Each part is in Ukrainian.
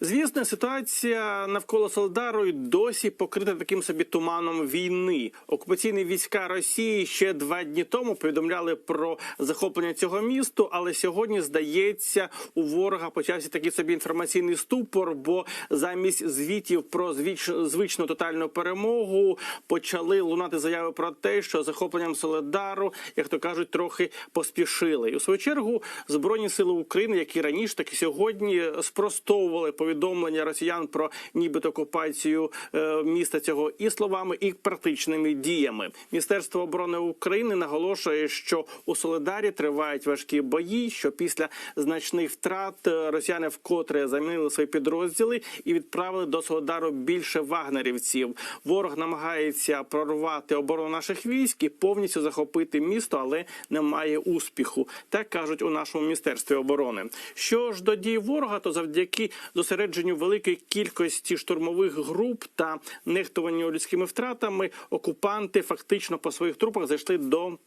Звісно, ситуація навколо Солдару досі покрита таким собі туманом війни. Окупаційні війська Росії ще два дні тому повідомляли про захоплення цього місту, але сьогодні здається, у ворога почався такий собі інформаційний ступор. Бо замість звітів про звіч... звичну тотальну перемогу почали лунати заяви про те, що захопленням Соледару, як то кажуть, трохи поспішили. І у свою чергу збройні сили України, які раніше, так і сьогодні спростовували повідомлення росіян про нібито окупацію е, міста цього і словами, і практичними діями. Міністерство оборони України наголошує, що у Солидарі тривають важкі бої. Що після значних втрат е, росіяни вкотре замінили свої підрозділи і відправили до Солидару більше вагнерівців. Ворог намагається прорвати оборону наших військ і повністю захопити місто, але немає успіху. Так кажуть у нашому міністерстві оборони. Що ж до дій ворога, то завдяки зосередженню великої кількості штурмових груп та нехтуванню людськими втратами, окупанти фактично по своїх трупах зайшли до.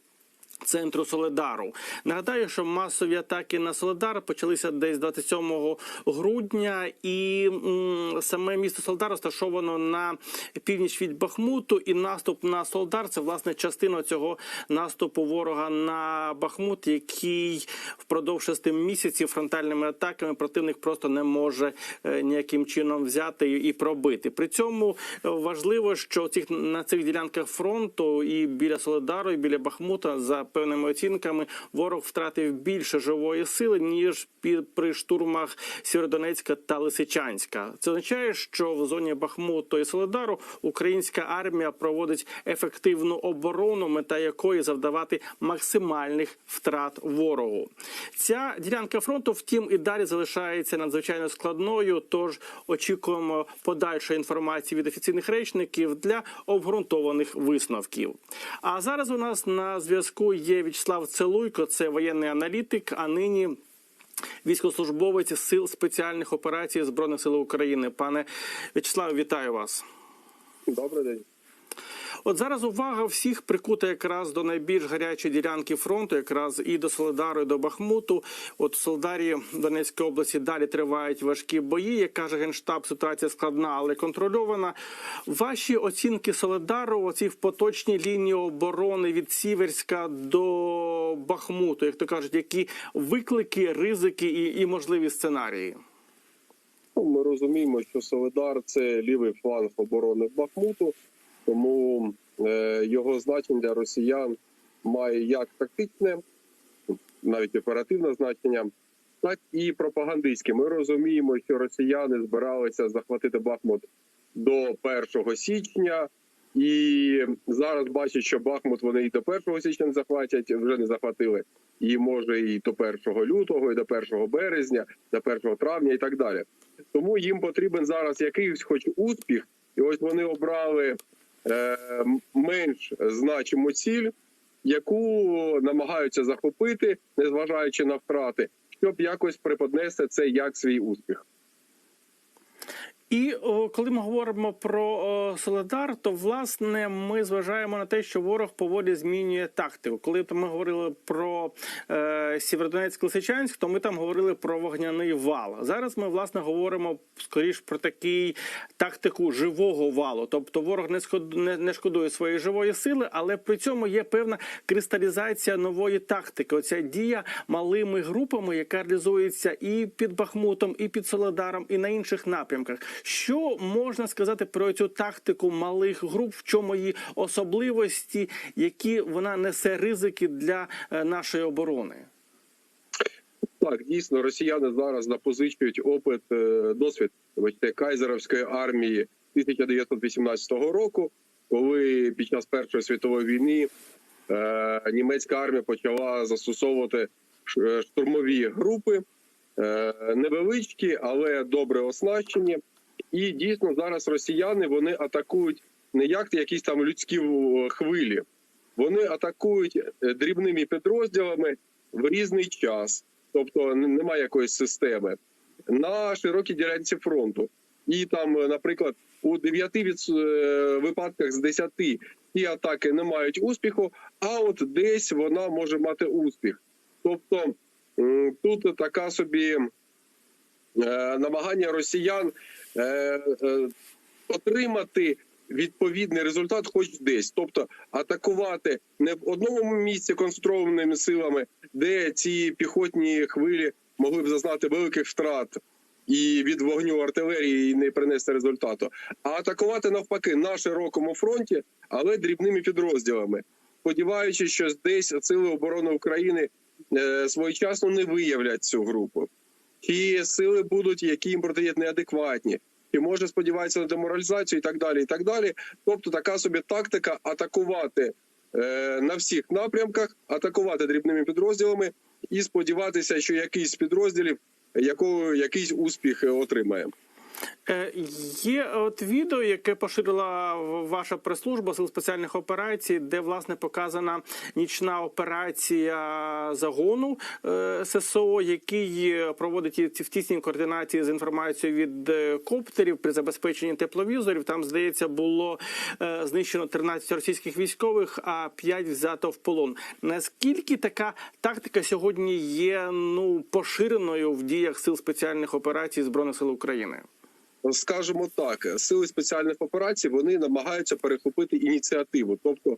Центру Соледару нагадаю, що масові атаки на Соледар почалися десь 27 грудня, і саме місто Соледар розташовано на північ від Бахмуту. І наступ на Соледар це власне частина цього наступу ворога на Бахмут, який впродовж шести місяців фронтальними атаками противник просто не може е, ніяким чином взяти і пробити. При цьому е, важливо, що цих на цих ділянках фронту і біля Соледару, і біля Бахмута за певними оцінками ворог втратив більше живої сили ніж пі- при штурмах Сєвєродонецька та Лисичанська. Це означає, що в зоні Бахмуту і Соледару українська армія проводить ефективну оборону, мета якої завдавати максимальних втрат ворогу. Ця ділянка фронту, втім, і далі залишається надзвичайно складною. Тож очікуємо подальшої інформації від офіційних речників для обґрунтованих висновків. А зараз у нас на зв'язку є В'ячеслав Целуйко, це воєнний аналітик. А нині військовослужбовець сил спеціальних операцій збройних сил України. Пане В'ячеславе, вітаю вас. Добрий день. От зараз увага всіх прикута якраз до найбільш гарячої ділянки фронту, якраз і до Солидару, і до Бахмуту. От в Солидарі Донецької області далі тривають важкі бої. Як каже генштаб, ситуація складна, але контрольована. Ваші оцінки Солидару, оці в поточній лінії оборони від Сіверська до Бахмуту, як то кажуть, які виклики, ризики і, і можливі сценарії. Ну, Ми розуміємо, що Солидар це лівий фланг оборони Бахмуту, тому е, його значення для росіян має як тактичне, навіть оперативне значення, так і пропагандистське. Ми розуміємо, що росіяни збиралися захватити Бахмут до 1 січня. І зараз бачать, що Бахмут вони і до 1 січня захватять, вже не захватили. І може і до 1 лютого, і до 1 березня, до 1 травня і так далі. Тому їм потрібен зараз якийсь хоч успіх, і ось вони обрали менш значиму ціль, яку намагаються захопити, незважаючи на втрати, щоб якось преподнести це як свій успіх. І о, коли ми говоримо про о, Солидар, то власне ми зважаємо на те, що ворог поволі змінює тактику. Коли ми говорили про е, Сєвєродонецьк Лисичанськ, то ми там говорили про вогняний вал. Зараз ми власне говоримо скоріш про такий тактику живого валу. Тобто ворог не сход- не, не шкодує своєї живої сили, але при цьому є певна кристалізація нової тактики. Оця дія малими групами, яка реалізується і під Бахмутом, і під Солидаром, і на інших напрямках. Що можна сказати про цю тактику малих груп? В чому її особливості, які вона несе ризики для е, нашої оборони? Так, дійсно, росіяни зараз запозичують опит, е, досвід вибачте, кайзеровської армії 1918 року, коли під час Першої світової війни е, німецька армія почала застосовувати е, штурмові групи, е, невеличкі, але добре оснащені. І дійсно зараз росіяни вони атакують не як якісь там людські хвилі, вони атакують е, дрібними підрозділами в різний час тобто немає якоїсь системи на широкій ділянці фронту. І там, е, наприклад, у 9 від, е, випадках з 10 ті атаки не мають успіху, а от десь вона може мати успіх. Тобто тут така собі намагання росіян отримати відповідний результат, хоч десь, тобто атакувати не в одному місці концентрованими силами, де ці піхотні хвилі могли б зазнати великих втрат. І від вогню артилерії і не принести результату, а атакувати навпаки на широкому фронті, але дрібними підрозділами, сподіваючись, що десь сили оборони України е, своєчасно не виявлять цю групу. Чи сили будуть, які їм протиють неадекватні, і може сподіватися на деморалізацію і так далі. і так далі. Тобто така собі тактика атакувати е, на всіх напрямках, атакувати дрібними підрозділами і сподіватися, що якийсь підрозділів якого якийсь успіх е, отримає. Е, Є от відео, яке поширила ваша прес-служба сил спеціальних операцій, де власне показана нічна операція загону е, ССО, який проводить в тісній координації з інформацією від е, коптерів при забезпеченні тепловізорів. Там здається було знищено 13 російських військових, а 5 взято в полон. Наскільки така тактика сьогодні є ну поширеною в діях сил спеціальних операцій збройних сил України? Скажемо так, сили спеціальних операцій вони намагаються перехопити ініціативу. Тобто,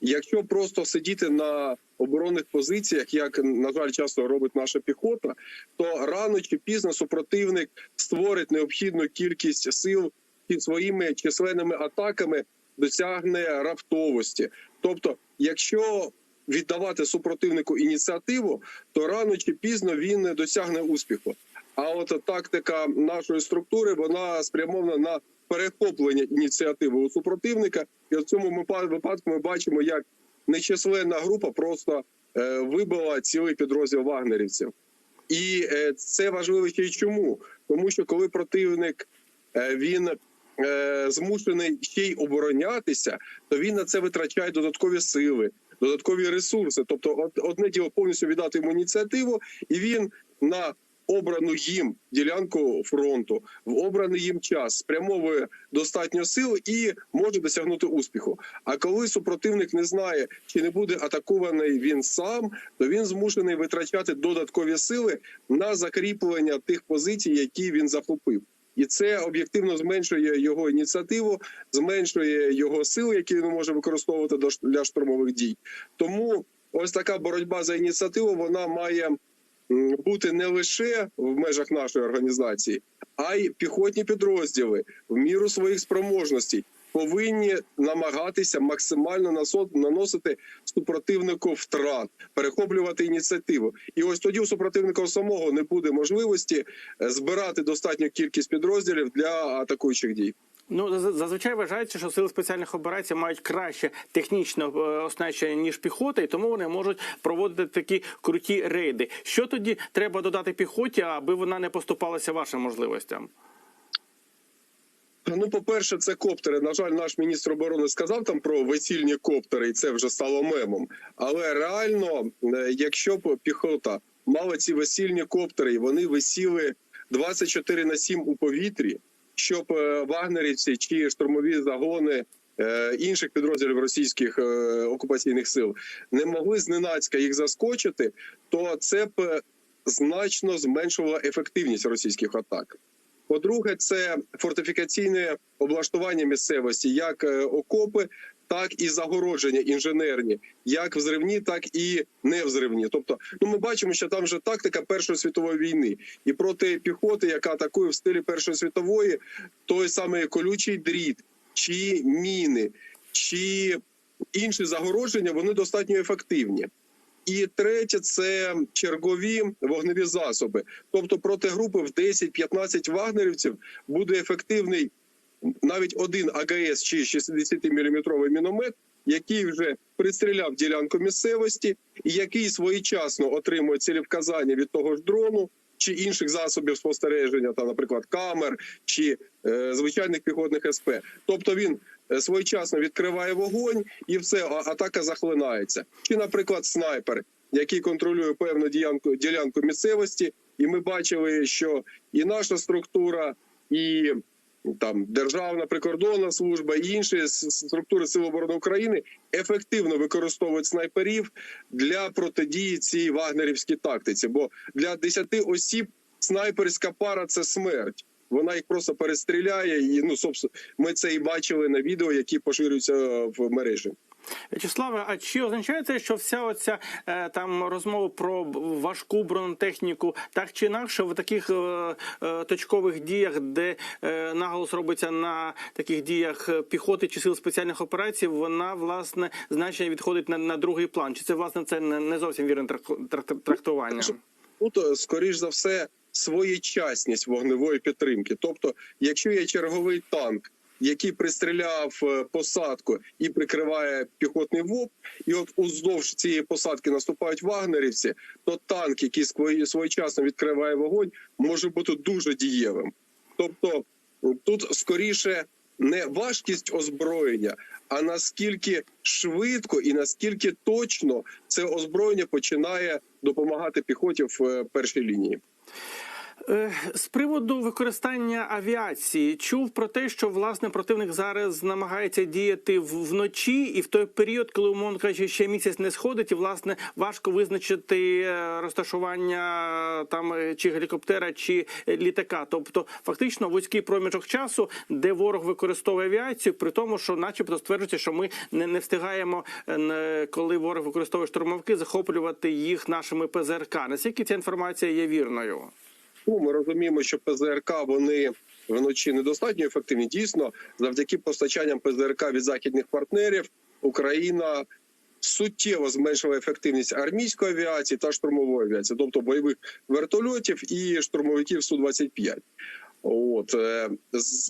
якщо просто сидіти на оборонних позиціях, як на жаль, часто робить наша піхота, то рано чи пізно супротивник створить необхідну кількість сил і своїми численними атаками досягне раптовості. Тобто, якщо віддавати супротивнику ініціативу, то рано чи пізно він не досягне успіху. А от тактика нашої структури вона спрямована на перехоплення ініціативи у супротивника, і в цьому випадку ми бачимо, як нечисленна група просто е, вибила цілий підрозділ вагнерівців. І е, це важливо ще й чому? Тому що коли противник е, він змушений ще й оборонятися, то він на це витрачає додаткові сили, додаткові ресурси. Тобто, од- одне діло повністю віддати йому ініціативу, і він на обрану їм ділянку фронту в обраний їм час спрямовує достатньо сил і може досягнути успіху. А коли супротивник не знає, чи не буде атакований він сам, то він змушений витрачати додаткові сили на закріплення тих позицій, які він захопив. І це об'єктивно зменшує його ініціативу, зменшує його сили, які він може використовувати для штурмових дій. Тому ось така боротьба за ініціативу вона має бути не лише в межах нашої організації, а й піхотні підрозділи в міру своїх спроможностей повинні намагатися максимально наносити супротивнику втрат, перехоплювати ініціативу. І ось тоді у супротивника самого не буде можливості е, збирати достатню кількість підрозділів для атакуючих дій. Ну зазвичай вважається, що сили спеціальних операцій мають краще технічне е, оснащення ніж піхота, і тому вони можуть проводити такі круті рейди. Що тоді треба додати піхоті, аби вона не поступалася вашим можливостям? Ну, по-перше, це коптери. На жаль, наш міністр оборони сказав там про весільні коптери, і це вже стало мемом. Але реально, е, якщо б піхота мала ці весільні коптери, і вони висіли 24 на 7 у повітрі, щоб е, вагнерівці чи штурмові загони е, інших підрозділів російських е, окупаційних сил не могли зненацька їх заскочити, то це б значно зменшувало ефективність російських атак. По-друге, це фортифікаційне облаштування місцевості, як окопи, так і загородження інженерні, як взривні, так і невзривні. Тобто, ну ми бачимо, що там вже тактика Першої світової війни, і проти піхоти, яка атакує в стилі Першої світової, той самий колючий дріт, чи міни, чи інші загородження, вони достатньо ефективні. І третє це чергові вогневі засоби. Тобто проти групи в 10-15 вагнерівців буде ефективний навіть один АГС чи 60-мм міномет, який вже пристріляв ділянку місцевості, і який своєчасно отримує цілевказання від того ж дрону чи інших засобів спостереження, та, наприклад, камер чи е, звичайних піхотних СП. Тобто він е, своєчасно відкриває вогонь і все, атака захлинається. Чи, наприклад, снайпер, який контролює певну ділянку, ділянку місцевості, і ми бачили, що і наша структура, і там Державна прикордонна служба і інші структури Сил оборони України ефективно використовують снайперів для протидії цій вагнерівській тактиці. Бо для 10 осіб снайперська пара це смерть. Вона їх просто перестріляє, і ну собственно, ми це і бачили на відео, які поширюються в мережі. В'ячеславе, а чи означає це, що вся оця е, там розмова про важку бронетехніку, так чи інакше, в таких е, е, точкових діях, де наголос робиться на таких діях піхоти чи сил спеціальних операцій, вона власне значення відходить на, на другий план? Чи це власне це не, зовсім вірне трак- трак- трактування? Тут, скоріш за все, своєчасність вогневої підтримки. Тобто, якщо є черговий танк, який пристріляв е, посадку і прикриває піхотний ВОП, і от уздовж цієї посадки наступають вагнерівці, то танк, який своєчасно відкриває вогонь, може бути дуже дієвим. Тобто е, тут скоріше не важкість озброєння, а наскільки швидко і наскільки точно це озброєння починає допомагати піхоті в е, першій лінії. Е, З приводу використання авіації чув про те, що власне противник зараз намагається діяти вночі, і в той період, коли умовно кажучи, ще місяць не сходить, і власне важко визначити е, розташування е, там чи гелікоптера, чи літака. Тобто, фактично вузький проміжок часу, де ворог використовує авіацію, при тому, що, начебто, стверджується, що ми не, не встигаємо, коли ворог використовує штурмовки, захоплювати їх нашими ПЗРК. Наскільки ця інформація є вірною? Ну, ми розуміємо, що ПЗРК вони вночі недостатньо ефективні. Дійсно, завдяки постачанням ПЗРК від західних партнерів Україна суттєво зменшила ефективність армійської авіації та штурмової авіації, тобто бойових вертольотів і штурмовиків су 25 От е,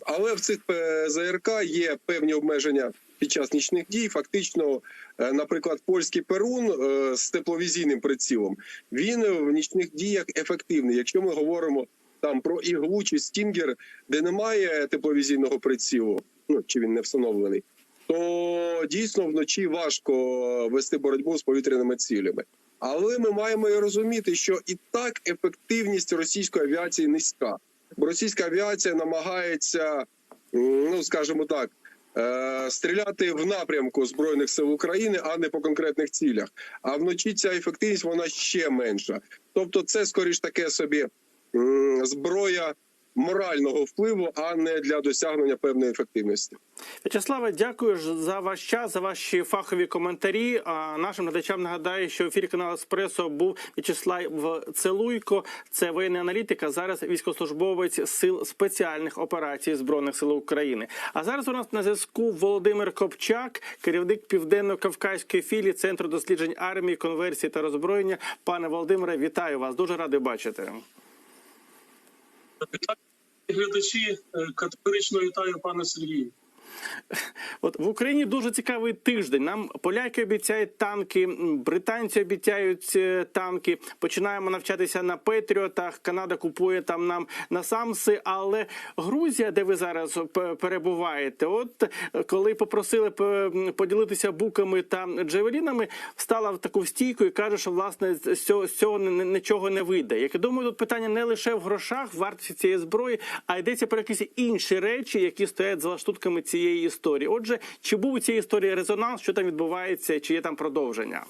але в цих ПЗРК є певні обмеження під час нічних дій. Фактично, е, наприклад, польський перун е, з тепловізійним прицілом він в нічних діях ефективний. Якщо ми говоримо там про іглу чи стінгер, де немає тепловізійного прицілу, ну чи він не встановлений, то дійсно вночі важко вести боротьбу з повітряними цілями. Але ми маємо і розуміти, що і так ефективність російської авіації низька. Російська авіація намагається, ну скажімо так, е, стріляти в напрямку збройних сил України, а не по конкретних цілях. А вночі ця ефективність вона ще менша. Тобто, це скоріш таке собі зброя морального впливу, а не для досягнення певної ефективності. В'ячеславе, дякую за ваш час, за ваші фахові коментарі. А нашим глядачам нагадаю, що в ефірі каналу Еспресо був В'ячеслав Целуйко. Це воєнний аналітик, а зараз військовослужбовець сил спеціальних операцій збройних сил України. А зараз у нас на зв'язку Володимир Копчак, керівник південно-кавказької філії Центру досліджень армії, конверсії та роззброєння. Пане Володимире, вітаю вас. Дуже радий бачити. Глядачі е, категорично вітаю пане Сергію. От в Україні дуже цікавий тиждень. Нам поляки обіцяють танки, британці обіцяють е, танки. Починаємо навчатися на Петріотах. Канада купує там нам на Самси. Але Грузія, де ви зараз перебуваєте, от е, коли попросили поділитися буками та джевелінами, встала в таку стійку і каже, що власне з цього, нічого не вийде. Як я думаю, тут питання не лише в грошах, в вартості цієї зброї, а йдеться про якісь інші речі, які стоять за лаштунками цієї історії. Отже, чи був у цій історії резонанс, що там відбувається, чи є там продовження?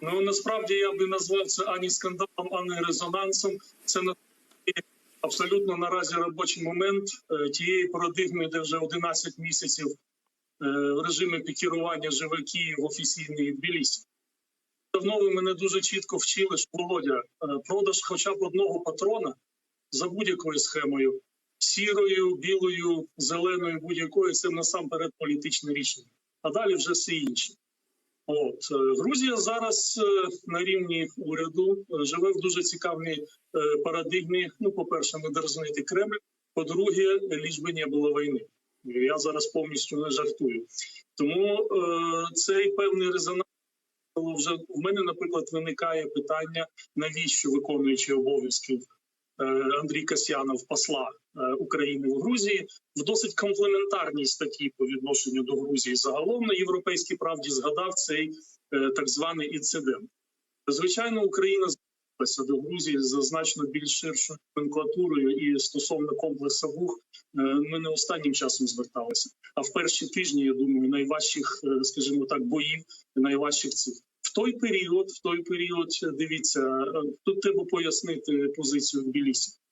Ну насправді я би назвав це ані скандалом, ані резонансом. Це насправді абсолютно наразі робочий момент е, тієї парадигми, де вже 11 місяців е, в режимі пікірування живе Київ офіційний Тбілісі. Давно ви мене дуже чітко вчили, що Володя, е, продаж хоча б одного патрона за будь-якою схемою, сірою, білою, зеленою, будь-якою, це насамперед політичне рішення. А далі вже все інше. От е, Грузія зараз е, на рівні уряду е, живе в дуже цікавій парадигмі. Ну, по-перше, не дерзнити Кремль. По-друге, ліж би не було війни. Я зараз повністю не жартую. Тому е, цей певний резонанс вже в мене, наприклад, виникає питання, навіщо виконуючи обов'язків е, Андрій Касьянов, посла України в Грузії, в досить комплементарній статті по відношенню до Грузії загалом на європейській правді згадав цей е, так званий інцидент. Звичайно, Україна зверталася до Грузії за значно більш ширшою номенклатурою і стосовно комплексу ВУХ е, ми не останнім часом зверталися. А в перші тижні, я думаю, найважчих, е, скажімо так, боїв, найважчих цих. В В той період, в той період, дивіться, е, тут треба пояснити позицію Тбілісі. Е,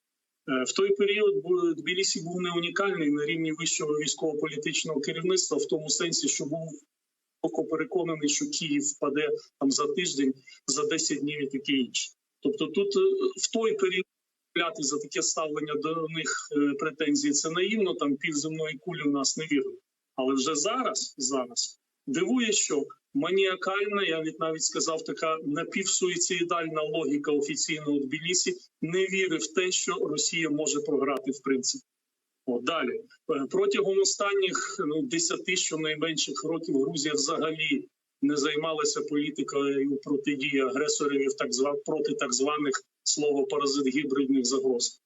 В той період Тбілісі був не унікальний на рівні вищого військово-політичного керівництва, в тому сенсі, що був глибоко переконаний, що Київ впаде там за тиждень, за 10 днів і таке інше. Тобто, тут е, в той період купляти за таке ставлення до них е, претензії це наївно. Там півземної кулі в нас не вірили. Але вже зараз, зараз дивує, що маніакальна, я від навіть сказав, така напівсуїцидальна логіка офіційного Тбілісі не вірить в те, що Росія може програти в принципі. О, далі Е, протягом останніх ну 10 щонайменших років Грузія взагалі не займалася політикою протидії агресорів так зва проти так званих слово паразит гібридних загроз.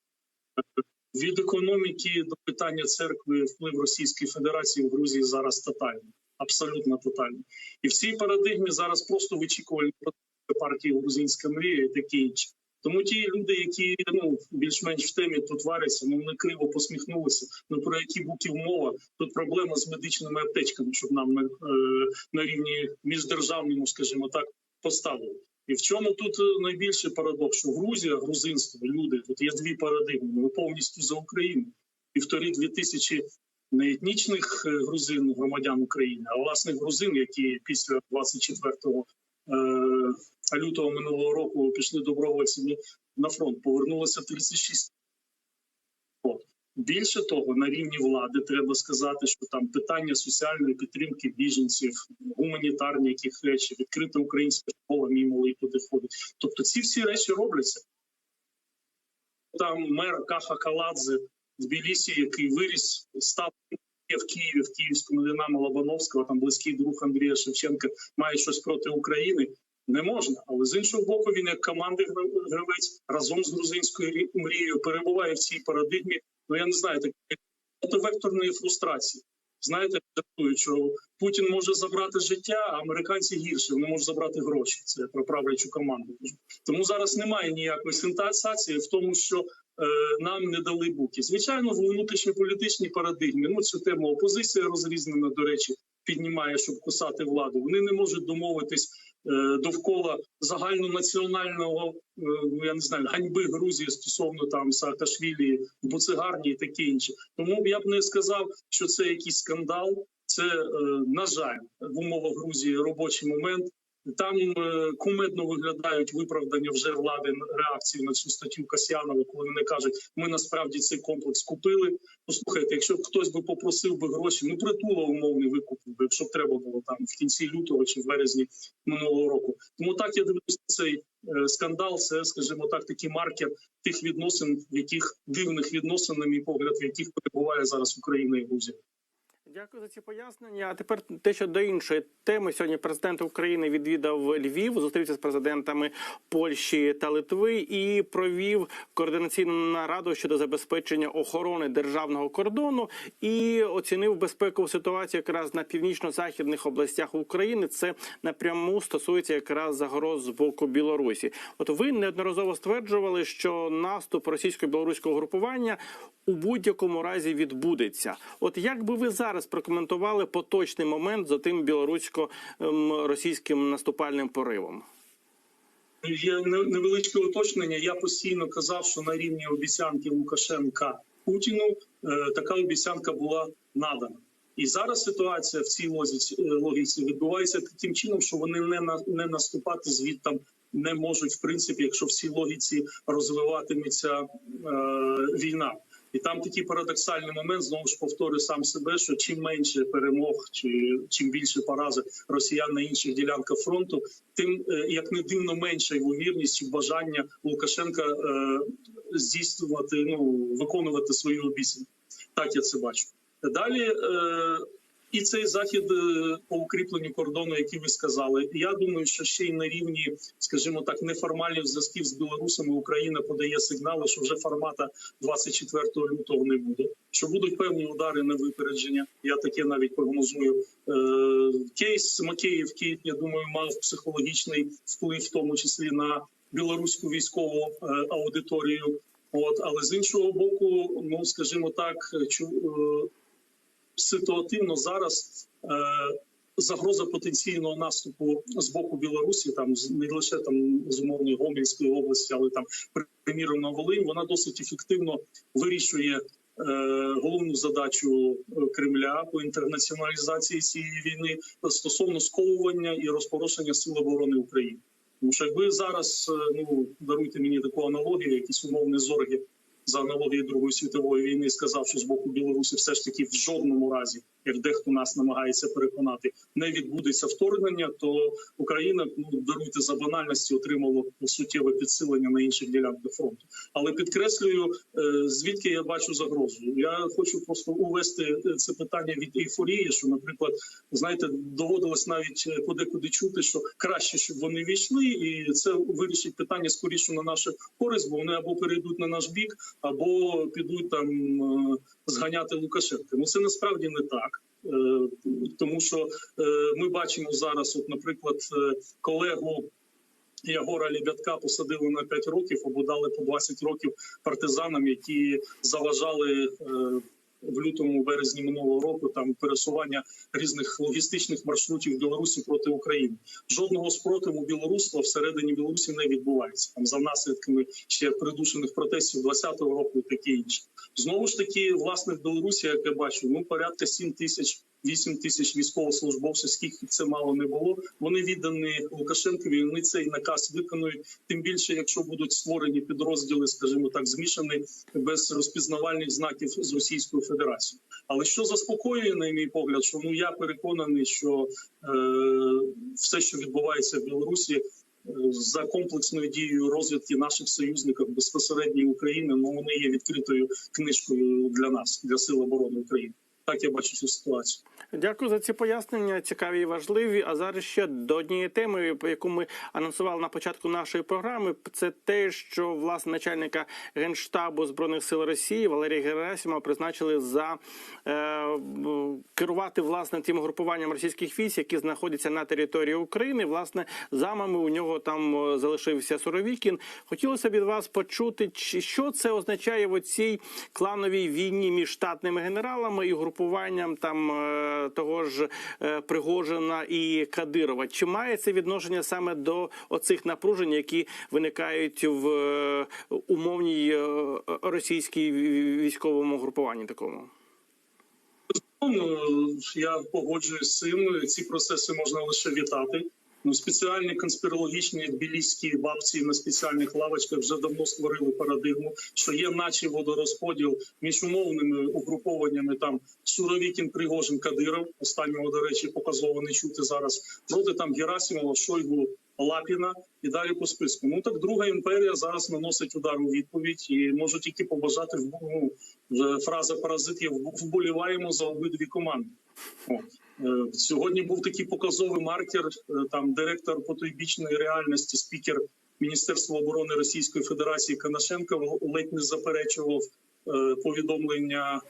Е, Від економіки до питання церкви вплив Російської Федерації в Грузії зараз тотальний, абсолютно тотальний. І в цій парадигмі зараз просто вичікувальні партії Грузинська мрія і таке інше. Тому ті люди, які ну більш-менш в темі тут варяться, ну вони криво посміхнулися. Ну про які буків мова? Тут проблема з медичними аптечками, щоб нам е, на рівні міждержавному, скажімо так, поставили. І в чому тут е, найбільший парадокс? Що Грузія, грузинство, люди тут є дві парадигми. Ми повністю за Україну. Півтори дві тисячі не етнічних е, грузин, громадян України, а власних грузин, які після 24 е, лютого минулого року пішли добровольцями на фронт. Повернулося 36. Більше того, на рівні влади треба сказати, що там питання соціальної підтримки біженців, гуманітарні яких речі, відкрита українська школа, мій малий туди ходить. Тобто ці всі речі робляться. Там мер Каха Каладзе з Білісі, який виріс, став в Києві, в Київському Динамо Лобановського, там близький друг Андрія Шевченка, має щось проти України. Не можна, але з іншого боку, він як команди гравець разом з грузинською мрією перебуває в цій парадигмі. Ну я не знаю, такої векторної фрустрації. Знаєте, жартують, що Путін може забрати життя, а американці гірше вони можуть забрати гроші. Це про правлячу команду. Тому зараз немає ніякої сенсації в тому, що нам не дали буки. Звичайно, в внутрішньополітичній парадигмі ну цю тему опозиція розрізнена, до речі, піднімає, щоб кусати владу. Вони не можуть домовитись е, довкола загальнонаціонального е, ну, я не знаю ганьби Грузії стосовно там Саакашвілі в буцегарні і таке інше. Тому я б не сказав, що це якийсь скандал. Це е, на жаль в умовах Грузії робочий момент. Там е, кумедно виглядають виправдання вже влади реакції на цю статтю Касьянова, коли вони кажуть, ми насправді цей комплекс купили. Послухайте, якщо б хтось би попросив би гроші, ну притула умовний викупив би, якщо б треба було там в кінці лютого чи в березні минулого року. Тому так я дивлюся цей е, скандал. Це, скажімо так, такий маркер тих відносин, в яких дивних відносин, на мій погляд, в яких перебуває зараз Україна і Грузія. Дякую за ці пояснення. А тепер те, що до іншої теми сьогодні президент України відвідав Львів, зустрівся з президентами Польщі та Литви і провів координаційну нараду щодо забезпечення охорони державного кордону і оцінив безпекову ситуацію якраз на північно-західних областях України. Це напряму стосується якраз загроз з боку Білорусі. От ви неодноразово стверджували, що наступ російсько-білоруського групування у будь-якому разі відбудеться. От як би ви зараз прокоментували поточний момент за тим білорусько-російським наступальним поривом? Є невеличке уточнення. Я постійно казав, що на рівні обіцянки Лукашенка Путіну е, така обіцянка була надана. І зараз ситуація в цій е, логіці відбувається таким чином, що вони не на не наступати звідтам не можуть, в принципі, якщо в цій логіці розвиватиметься е, війна. І там такий парадоксальний момент знову ж повторю сам себе, що чим менше перемог, чи чим більше поразок росіян на інших ділянках фронту, тим е, як не дивно менша ймовірність і бажання Лукашенка е, здійснювати, ну виконувати свою обіцянку. Так я це бачу. Далі е, і цей захід е, по укріпленню кордону, який ви сказали. Я думаю, що ще й на рівні, скажімо так, неформальних зв'язків з білорусами Україна подає сигнали, що вже формата 24 лютого не буде. Що будуть певні удари на випередження. Я таке навіть прогнозую. Е, Кейс Макеївки, я думаю, мав психологічний вплив, в тому числі на білоруську військову е, аудиторію. От, але з іншого боку, ну скажімо так, чу, ситуативно зараз е, загроза потенційного наступу з боку Білорусі, там не лише там з умовної Гомельської області, але там приміром на Волинь, вона досить ефективно вирішує. е, Головну задачу е, Кремля по інтернаціоналізації цієї війни стосовно сковування і розпорошення сил оборони України. Тому що якби зараз ну даруйте мені таку аналогію, якісь умовні зорги за аналогією Другої світової війни, сказав, що з боку Білорусі все ж таки в жодному разі, як дехто нас намагається переконати, не відбудеться вторгнення, то Україна ну даруйте за банальності отримало суттєве підсилення на інших ділянках фронту. Але підкреслюю, е, звідки я бачу загрозу. Я хочу просто увести е, це питання від ейфорії, що, наприклад, знаєте, доводилось навіть е, подекуди чути, що краще, щоб вони війшли, і це вирішить питання скоріше на нашу користь, бо вони або перейдуть на наш бік, або підуть там е, зганяти Лукашенка. Ну це насправді не так. Е, Тому що е, ми бачимо зараз, от, наприклад, колегу Ягора Лебятка посадили на 5 років або дали по 20 років партизанам, які заважали в лютому березні минулого року там пересування різних логістичних маршрутів Білорусі проти України. Жодного спротиву білорусства всередині Білорусі не відбувається там за наслідками ще придушених протестів 20-го року і таке інше. Знову ж таки, власне, Білорусі, як я бачу, ну порядка 7 тисяч. 8 тисяч військовослужбовців, скільки це мало не було. Вони віддані Лукашенкові. Вони цей наказ виконують. Тим більше, якщо будуть створені підрозділи, скажімо так, змішані без розпізнавальних знаків з Російською Федерацією. Але що заспокоює, на мій погляд, що ну я переконаний, що е, все, що відбувається в Білорусі. е, За комплексною дією розвідки наших союзників безпосередньо України, ну вони є відкритою книжкою для нас, для сил оборони України. Так я бачу цю ситуацію. Дякую за ці пояснення, цікаві і важливі. А зараз ще до однієї теми, яку ми анонсували на початку нашої програми. Це те, що власне начальника генштабу збройних сил Росії Валерія Герасимова призначили за е, керувати власне тим групуванням російських військ, які знаходяться на території України. Власне, замами у нього там е, залишився Суровікін. Хотілося б від вас почути, що це означає в оцій клановій війні між штатними генералами і групуванням там е, того ж е, Пригожина і Кадирова. Чи має це відношення саме до оцих напружень, які виникають в е, умовній російській військовому групуванні такому? Ну, я погоджуюсь з цим. Ці процеси можна лише вітати. Ну, спеціальні конспірологічні тбіліські бабці на спеціальних лавочках вже давно створили парадигму, що є наче водорозподіл між умовними угрупованнями там Суровікін, Пригожин, Кадиров. Останнього, до речі, показово не чути зараз. Проти там Герасимова, Шойгу, Лапіна і далі по списку. Ну так друга імперія зараз наносить удар у відповідь і можу тільки побажати в ну, фраза паразитів вболіваємо за обидві команди. Е, Сьогодні був такий показовий маркер. е, Там директор потойбічної реальності, спікер Міністерства оборони Російської Федерації Канашенко ледь не заперечував е, повідомлення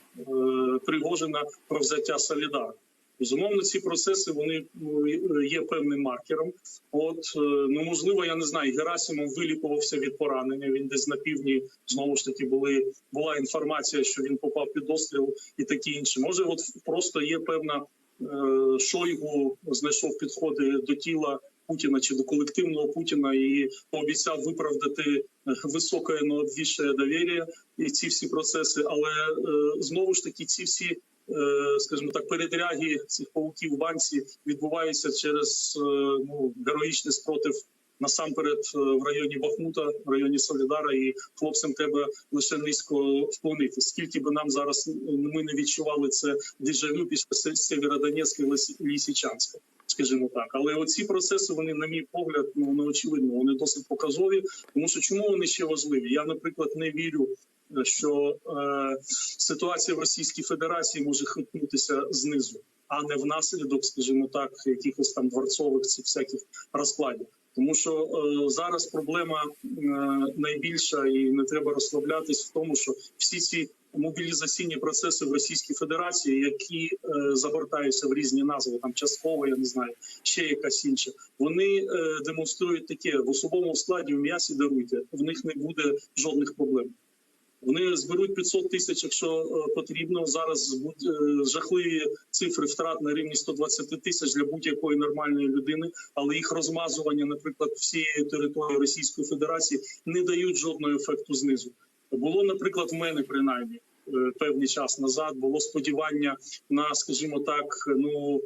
Пригожина про взяття Солідар. Безумовно, ці процеси вони ну, є певним маркером. От ну можливо, я не знаю. Герасимов вилікувався від поранення. Він десь на півдні знову ж таки були була інформація, що він попав під обстріл і таке інше. Може, от просто є певна Шойгу знайшов підходи до тіла Путіна чи до колективного Путіна і пообіцяв виправдати е, високе но обвішає довір'я і ці всі процеси. Але е, знову ж таки, ці всі. е, Скажімо так, передряги цих пауків в банці відбуваються через е, ну героїчний спротив насамперед е, в районі Бахмута, в районі Солідара, і хлопцям треба лише низько вклонити. Скільки би нам зараз ми не відчували це дежавю після Сєвєродонецька і Лісичанська, скажімо так. Але оці процеси вони, на мій погляд, ну не очевидно, вони досить показові. Тому що чому вони ще важливі? Я, наприклад, не вірю. е, Що е, ситуація в Російській Федерації може хитнутися знизу, а не внаслідок, скажімо так, якихось там дворцових цих всяких розкладів. Тому що е, зараз проблема е, найбільша, і не треба розслаблятись в тому, що всі ці мобілізаційні процеси в Російській Федерації, які е, загортаються в різні назви, там частково, я не знаю, ще якась інша, вони е, демонструють таке в особовому складі в м'ясі даруйте. В них не буде жодних проблем. Вони зберуть 500 тисяч, якщо е, потрібно. Зараз е, жахливі цифри втрат на рівні 120 тисяч для будь-якої нормальної людини, але їх розмазування, наприклад, всієї території Російської Федерації не дають жодного ефекту знизу. Було, наприклад, в мене принаймні е, певний час назад було сподівання на, скажімо так, ну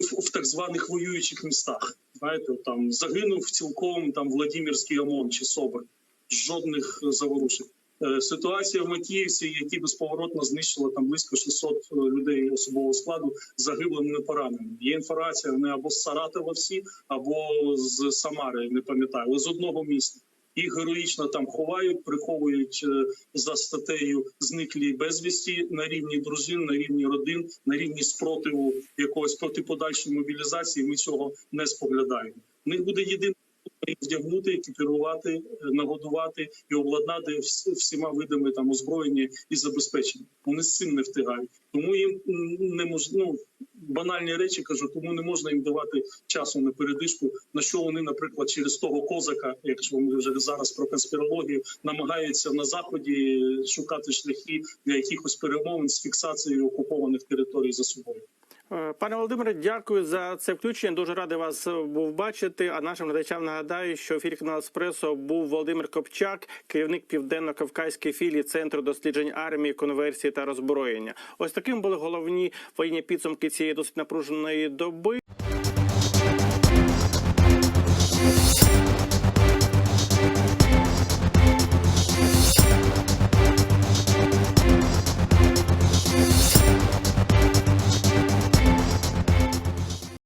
в- так званих воюючих містах. Знаєте, там загинув цілком там Владимирський ОМОН чи СОБР. Жодних е, заворушень. Е, Ситуація в Макіївці, які безповоротно знищили там близько 600 людей особового складу загиблими не пораненими. Є інформація вони або з Саратова всі, або з Самари, не пам'ятаю, але з одного міста. Їх героїчно там ховають, приховують е, за статтею зниклі безвісті на рівні дружин, на рівні родин, на рівні спротиву якогось проти подальшої мобілізації. Ми цього не споглядаємо. В них буде єдине їх вдягнути, екіпірувати, е, нагодувати і обладнати всіма видами там озброєння і забезпечення. Вони з цим не встигають. Тому їм не мож... ну, банальні речі кажу, тому не можна їм давати часу на передишку. На що вони, наприклад, через того козака, якщо ми вже зараз про конспірологію, намагаються на заході шукати шляхи для якихось перемовин з фіксацією окупованих територій за собою. Е, Пане Володимире, дякую за це включення. Дуже радий вас е, був бачити. А нашим глядачам нагадаю, що в ефірі каналу Еспресо був Володимир Копчак, керівник південно-кавказької філії центру досліджень армії, конверсії та роззброєння. Ось таким були головні воєнні підсумки цієї досить напруженої доби.